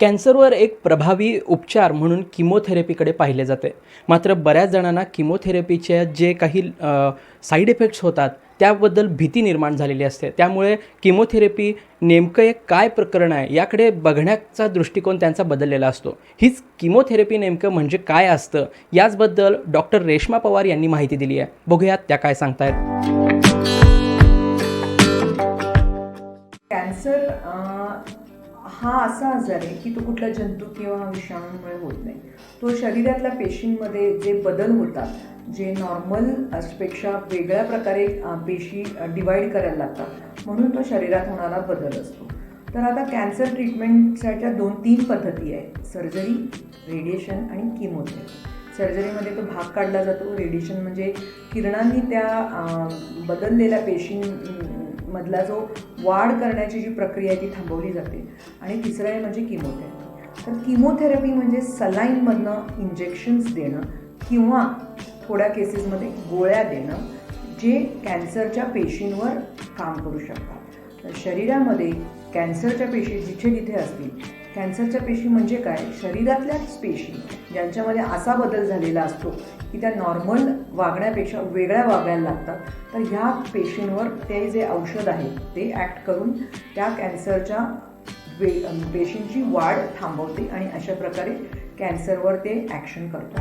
कॅन्सरवर एक प्रभावी उपचार म्हणून किमोथेरपीकडे पाहिले जाते. मात्र बऱ्याच जणांना किमोथेरपीच्या जे काही साईड इफेक्ट्स होतात त्याबद्दल भीती निर्माण झालेली असते. त्यामुळे किमोथेरपी नेमकं एक काय प्रकरण आहे याकडे बघण्याचा दृष्टिकोन त्यांचा बदललेला असतो. हीच किमोथेरपी नेमकं म्हणजे काय असतं याचबद्दल डॉक्टर रेश्मा पवार यांनी माहिती दिली आहे. बघूयात त्या काय सांगतायत. कॅन्सर हा असा आजार आहे की तो कुठल्या जंतू किंवा विषाणूंमुळे होत नाही. तो शरीरातल्या पेशींमध्ये जे बदल होतात जे नॉर्मलपेक्षा वेगळ्या प्रकारे पेशी डिवाईड करायला लागतात म्हणून तो शरीरात होणारा बदल असतो. तर आता कॅन्सर ट्रीटमेंटच्या दोन तीन पद्धती आहेत. सर्जरी रेडिएशन आणि किमोथेरपी सर्जरीमध्ये तो भाग काढला जातो. रेडिएशन म्हणजे किरणांनी त्या बदललेल्या पेशीं मधला जो वाढ करण्याची जी प्रक्रिया आहे ती थांबवली जाते. आणि तिसरं आहे म्हणजे किमोथेरपी तर किमोथेरपी म्हणजे सलाईनमधनं इंजेक्शन्स देणं किंवा थोड्या केसेसमध्ये गोळ्या देणं जे कॅन्सरच्या पेशींवर काम करू शकतात. तर शरीरामध्ये कॅन्सरच्या पेशी जिथे जिथे असतील कॅन्सरच्या पेशी म्हणजे काय? शरीरातल्याच पेशी ज्यांच्यामध्ये असा बदल झालेला असतो की त्या नॉर्मल वागण्यापेक्षा वेगळ्या वागायला लागतात. तर ह्या पेशींवर ते जे औषध आहे ते ॲक्ट करून त्या कॅन्सरच्या वे पेशींची वाढ थांबवते आणि अशा प्रकारे कॅन्सरवर ते ॲक्शन करतात.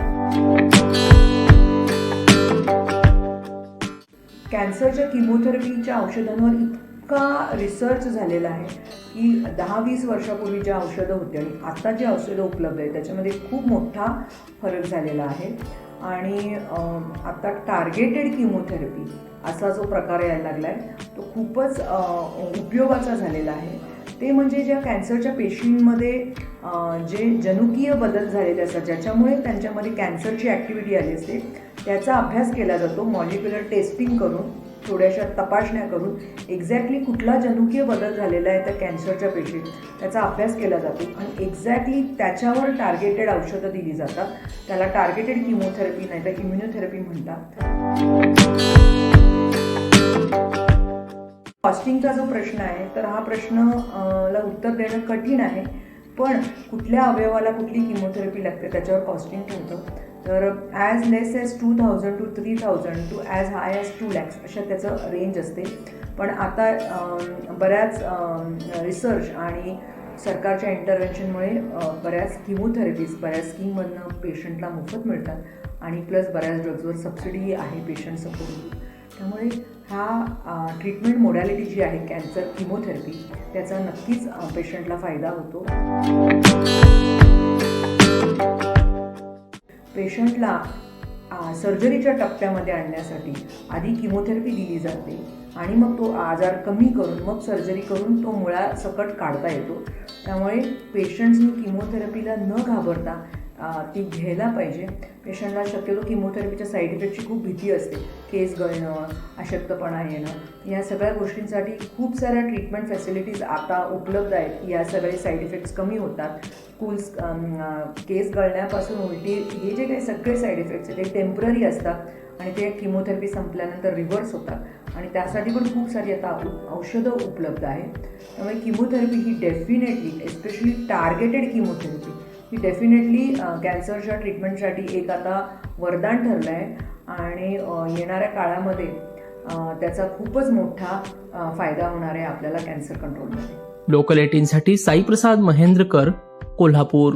कॅन्सरच्या किमोथेरपीच्या औषधांवर इतका रिसर्च झालेला आहे की दहा वीस वर्षापूर्वी ज्या औषधं होती आणि आत्ता जी औषधं उपलब्ध आहेत त्याच्यामध्ये खूप मोठा फरक झालेला आहे. आणि आता टार्गेटेड किमोथेरपी असा जो प्रकार यायला लागला आहे तो खूपच उपयोगाचा झालेला आहे. ते म्हणजे ज्या कॅन्सरच्या पेशींमध्ये जे जनुकीय बदल झालेले असतात ज्याच्यामुळे त्यांच्यामध्ये कॅन्सरची ॲक्टिव्हिटी आली असते त्याचा अभ्यास केला जातो मॉलिक्युलर टेस्टिंग करून. थोड्याशा तपासण्या करून एक्झॅक्टली कुठला जनुकीय बदल झालेला आहे त्या कॅन्सरच्या पेशीत त्याचा अभ्यास केला जातो आणि एक्झॅक्टली त्याच्यावर टार्गेटेड औषधं दिली जातात. त्याला टार्गेटेड किमोथेरपी नाही तर इम्युनोथेरपी म्हणतात. कॉस्टिंगचा जो प्रश्न आहे तर हा प्रश्न ला उत्तर देणं कठीण आहे पण कुठल्या अवयवाला कुठली किमोथेरपी लागते त्याच्यावर कॉस्टिंग ठेवतं. तर as less as two thousand to three thousand to as high as two lakhs अशा त्याचं रेंज असते. पण आता बऱ्याच रिसर्च आणि सरकारच्या इंटरव्हेन्शनमुळे बऱ्याच किमोथेरपीज बऱ्याच स्कीममधनं पेशंटला मोफत मिळतात आणि प्लस बऱ्याच ड्रग्जवर सबसिडीही आहे पेशंट सपोर्ट त्यामुळे हा ट्रीटमेंट मोडॅलिटी जी आहे कॅन्सर किमोथेरपी त्याचा नक्कीच पेशंटला फायदा होतो. पेशंटला सर्जरीच्या टप्प्यामध्ये आणण्यासाठी आधी किमोथेरपी दिली जाते. आणि मग तो आजार कमी करून मग सर्जरी करून तो मुळासकट काढता येतो. त्यामुळे पेशंट्सनी किमोथेरपीला न घाबरता ती घ्यायला पाहिजे. पेशंटला शक्यतो किमोथेरपीच्या साईड इफेक्टची खूप भीती असते. केस गळणं अशक्तपणा येणं या सगळ्या गोष्टींसाठी खूप साऱ्या ट्रीटमेंट फॅसिलिटीज आता उपलब्ध आहेत. या सगळे साईड इफेक्ट्स कमी होतात. कूल्स केस गळण्यापासून उलटी हे जे काही सगळे साईड इफेक्ट्स आहेत ते टेंपररी असतात आणि ते किमोथेरपी संपल्यानंतर रिव्हर्स होतात. आणि त्यासाठी पण खूप सारी आता औषधं उपलब्ध आहेत. त्यामुळे किमोथेरपी ही डेफिनेटली एस्पेशली टार्गेटेड किमोथेरपी ही डेफिनेटली कॅन्सरच्या ट्रीटमेंटसाठी एक आता वरदान ठरलं आहे आणि येणाऱ्या काळामध्ये त्याचा खूपच मोठा फायदा होणार आहे आपल्याला कॅन्सर कंट्रोलमध्ये लोकल एटीनसाठी साईप्रसाद महेंद्रकर कोल्हापूर.